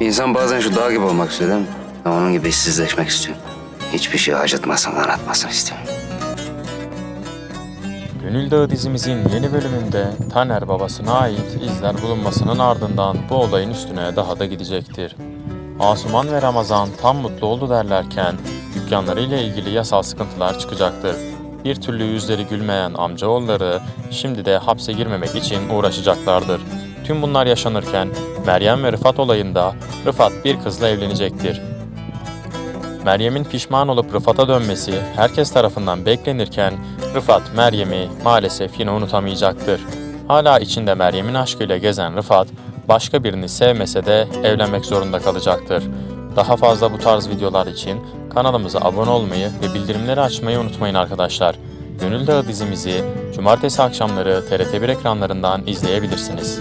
İnsan bazen şu dağ gibi olmak istiyor değil mi? Onun gibi işsizleşmek istiyorum. Hiçbir şey acıtmasın, kanatmasın istiyorum. Gönül Dağı dizimizin yeni bölümünde Taner babasına ait izler bulunmasının ardından bu olayın üstüne daha da gidecektir. Asuman ve Ramazan tam mutlu oldu derlerken dükkanlarıyla ilgili yasal sıkıntılar çıkacaktır. Bir türlü yüzleri gülmeyen amcaoğulları şimdi de hapse girmemek için uğraşacaklardır. Tüm bunlar yaşanırken Meryem ve Rıfat olayında Rıfat bir kızla evlenecektir. Meryem'in pişman olup Rıfat'a dönmesi herkes tarafından beklenirken Rıfat Meryem'i maalesef yine unutamayacaktır. Hala içinde Meryem'in aşkıyla gezen Rıfat başka birini sevmese de evlenmek zorunda kalacaktır. Daha fazla bu tarz videolar için kanalımıza abone olmayı ve bildirimleri açmayı unutmayın arkadaşlar. Gönül Dağı dizimizi cumartesi akşamları TRT1 ekranlarından izleyebilirsiniz.